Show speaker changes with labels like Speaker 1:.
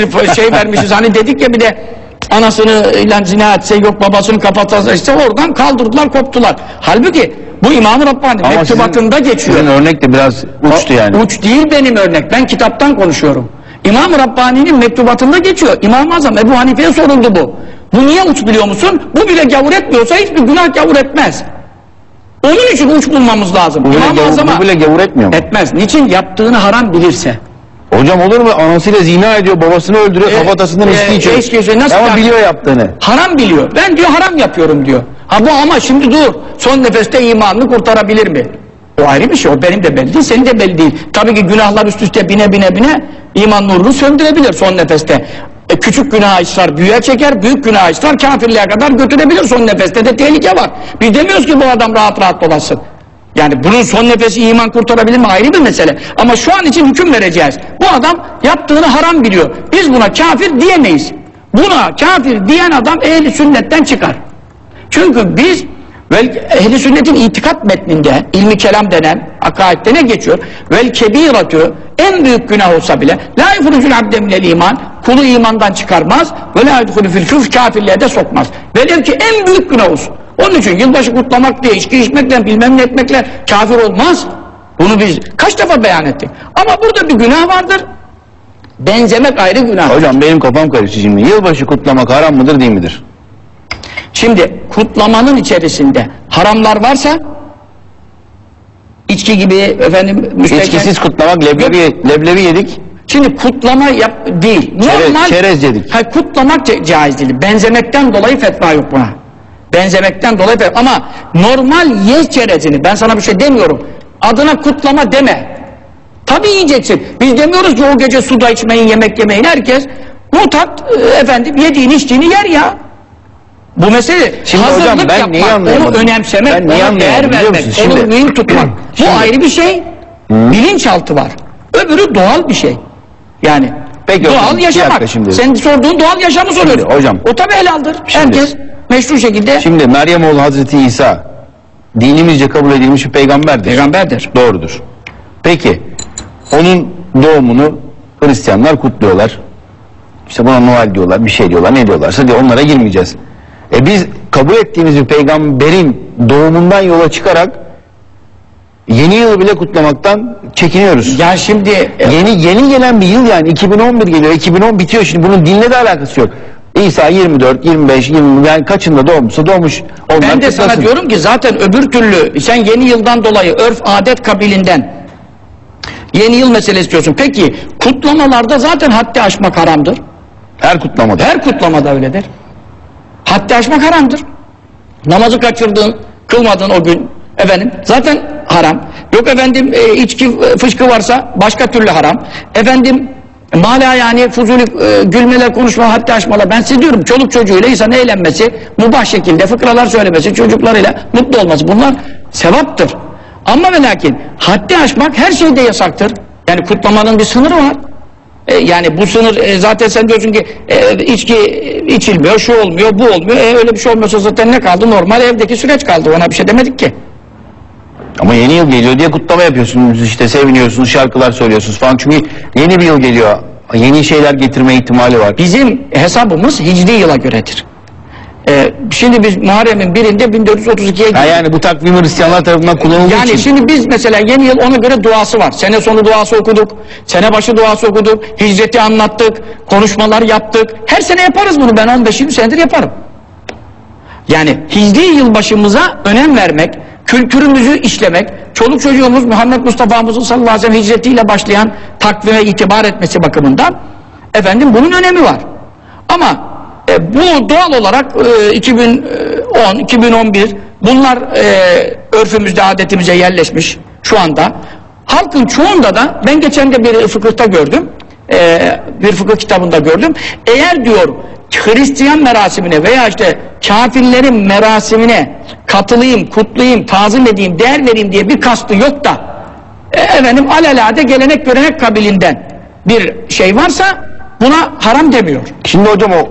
Speaker 1: bir şey vermişiz. Hani dedik ya bir de anasını ilan zina etse yok babasını kapatsa işte oradan kaldırdılar koptular. Halbuki bu İmam-ı Rabbani
Speaker 2: Ama
Speaker 1: mektubatında
Speaker 2: sizin,
Speaker 1: geçiyor.
Speaker 2: Sizin örnek de biraz uçtu yani.
Speaker 1: Uç değil benim örnek. Ben kitaptan konuşuyorum. İmam-ı Rabbani'nin mektubatında geçiyor. İmam-ı Azam Ebu Hanife'ye soruldu bu. Bu niye uç biliyor musun? Bu bile gavur etmiyorsa hiçbir günah gavur etmez. Onun için uç bulmamız lazım.
Speaker 2: Bu bile,
Speaker 1: İmam-ı Azam'a
Speaker 2: bu bile gavur etmiyor mu?
Speaker 1: etmez. Niçin? Yaptığını haram bilirse.
Speaker 2: Hocam olur mu? Anasıyla zina ediyor, babasını öldürüyor,
Speaker 1: E,
Speaker 2: kafatasından
Speaker 1: e,
Speaker 2: içki içiyor.
Speaker 1: içki içiyor. Nasıl
Speaker 2: Ama
Speaker 1: yap-
Speaker 2: biliyor yaptığını.
Speaker 1: Haram biliyor. Ben diyor haram yapıyorum diyor. Ha bu ama şimdi dur. Son nefeste imanını kurtarabilir mi? O ayrı bir şey. O benim de belli değil, senin de belli değil. Tabii ki günahlar üst üste bine bine bine iman nurunu söndürebilir son nefeste. E, küçük günah ısrar büyüğe çeker, büyük günah ısrar kafirliğe kadar götürebilir son nefeste de tehlike var. Biz demiyoruz ki bu adam rahat rahat dolaşsın. Yani bunun son nefesi iman kurtarabilir mi ayrı bir mesele. Ama şu an için hüküm vereceğiz. Bu adam yaptığını haram biliyor. Biz buna kafir diyemeyiz. Buna kafir diyen adam ehli sünnetten çıkar. Çünkü biz vel ehli sünnetin itikat metninde ilmi kelam denen akaidde ne geçiyor? Vel kebiratü en büyük günah olsa bile la yuhrucul abde minel iman kulu imandan çıkarmaz ve la yudhulü fil kafirliğe de sokmaz. Velev ki en büyük günah olsun. Onun için yılbaşı kutlamak diye içki içmekle bilmem ne etmekle kafir olmaz. Bunu biz kaç defa beyan ettik. Ama burada bir günah vardır. Benzemek ayrı günah.
Speaker 2: Hocam benim kafam karıştı şimdi. Yılbaşı kutlamak haram mıdır değil midir?
Speaker 1: Şimdi kutlamanın içerisinde haramlar varsa içki gibi efendim müstehcen-
Speaker 2: İçkisiz kutlamak leblebi, leblebi yedik.
Speaker 1: Şimdi kutlama yap değil. Normal
Speaker 2: çerez yedik.
Speaker 1: Hayır, kutlamak ca- caiz değil. Benzemekten dolayı fetva yok buna. Benzemekten dolayı. Ama normal ye çerezini ben sana bir şey demiyorum. Adına kutlama deme. Tabii yiyeceksin. Biz demiyoruz ki o gece suda içmeyin, yemek yemeyin. Herkes mutat e, efendim yediğini içtiğini yer ya. Bu mesele
Speaker 2: Şimdi
Speaker 1: hazırlık
Speaker 2: hocam ben
Speaker 1: yapmak,
Speaker 2: neyi
Speaker 1: onu önemsemek,
Speaker 2: Ben neyi
Speaker 1: ona değer vermek,
Speaker 2: musun?
Speaker 1: onu
Speaker 2: Şimdi-
Speaker 1: mühim tutmak. Bu
Speaker 2: Şimdi-
Speaker 1: ayrı bir şey. Bilinçaltı var. Öbürü doğal bir şey. Yani
Speaker 2: Peki
Speaker 1: doğal
Speaker 2: hocam,
Speaker 1: yaşamak.
Speaker 2: şimdi.
Speaker 1: Senin sorduğun doğal yaşamı soruyoruz.
Speaker 2: hocam.
Speaker 1: O tabi helaldir.
Speaker 2: Şimdi-
Speaker 1: Herkes meşru şekilde
Speaker 2: Şimdi Meryem oğlu Hazreti İsa dinimizce kabul edilmiş bir peygamberdir.
Speaker 1: peygamberdir.
Speaker 2: Doğrudur. Peki onun doğumunu Hristiyanlar kutluyorlar. İşte buna Noel diyorlar, bir şey diyorlar, ne diyorlarsa diye onlara girmeyeceğiz. E biz kabul ettiğimiz bir peygamberin doğumundan yola çıkarak yeni yılı bile kutlamaktan çekiniyoruz.
Speaker 1: Ya şimdi e,
Speaker 2: Yeni yeni gelen bir yıl yani 2011 geliyor. 2010 bitiyor şimdi. Bunun dinle de alakası yok. İsa 24, 25, 20 yani kaçında doğmuşsa doğmuş. Onlar
Speaker 1: ben de sana
Speaker 2: kutlasın.
Speaker 1: diyorum ki zaten öbür türlü sen yeni yıldan dolayı örf adet kabilinden yeni yıl meselesi diyorsun. Peki kutlamalarda zaten haddi aşmak haramdır.
Speaker 2: Her kutlamada.
Speaker 1: Her kutlamada öyledir. Haddi aşmak haramdır. Namazı kaçırdığın, kılmadığın o gün efendim zaten haram. Yok efendim e, içki e, fışkı varsa başka türlü haram. Efendim mala yani fuzuli e, gülmeler, konuşma, haddi aşmalar. Ben size diyorum çoluk çocuğuyla insan eğlenmesi, mubah şekilde fıkralar söylemesi, çocuklarıyla mutlu olması bunlar sevaptır. Ama ve lakin haddi aşmak her şeyde yasaktır. Yani kutlamanın bir sınırı var. E, yani bu sınır e, zaten sen diyorsun ki e, içki içilmiyor, şu olmuyor, bu olmuyor. E, öyle bir şey olmuyorsa zaten ne kaldı? Normal evdeki süreç kaldı. Ona bir şey demedik ki.
Speaker 2: Ama yeni yıl geliyor diye kutlama yapıyorsunuz işte seviniyorsunuz, şarkılar söylüyorsunuz falan. Çünkü yeni bir yıl geliyor. Yeni şeyler getirme ihtimali var.
Speaker 1: Bizim hesabımız hicri yıla göredir. E, şimdi biz Muharrem'in birinde 1432'ye
Speaker 2: Ha yani bu takvim Hristiyanlar tarafından kullanıldığı
Speaker 1: Yani
Speaker 2: için.
Speaker 1: şimdi biz mesela yeni yıl ona göre duası var. Sene sonu duası okuduk, sene başı duası okuduk, hicreti anlattık, konuşmalar yaptık. Her sene yaparız bunu. Ben 15-20 senedir yaparım. Yani hicri yılbaşımıza önem vermek, kültürümüzü işlemek, çoluk çocuğumuz Muhammed Mustafa'mızın sallallahu aleyhi ve sellem hicretiyle başlayan takvime itibar etmesi bakımından efendim bunun önemi var. Ama e, bu doğal olarak e, 2010, 2011 bunlar e, örfümüzde, adetimize yerleşmiş şu anda. Halkın çoğunda da ben geçen de bir fıkıhta gördüm. e, bir fıkıh kitabında gördüm. Eğer diyor Hristiyan merasimine veya işte kafirlerin merasimine katılayım, kutlayayım, tazim edeyim, değer vereyim diye bir kastı yok da e, efendim alelade gelenek görenek kabilinden bir şey varsa buna haram demiyor.
Speaker 2: Şimdi hocam o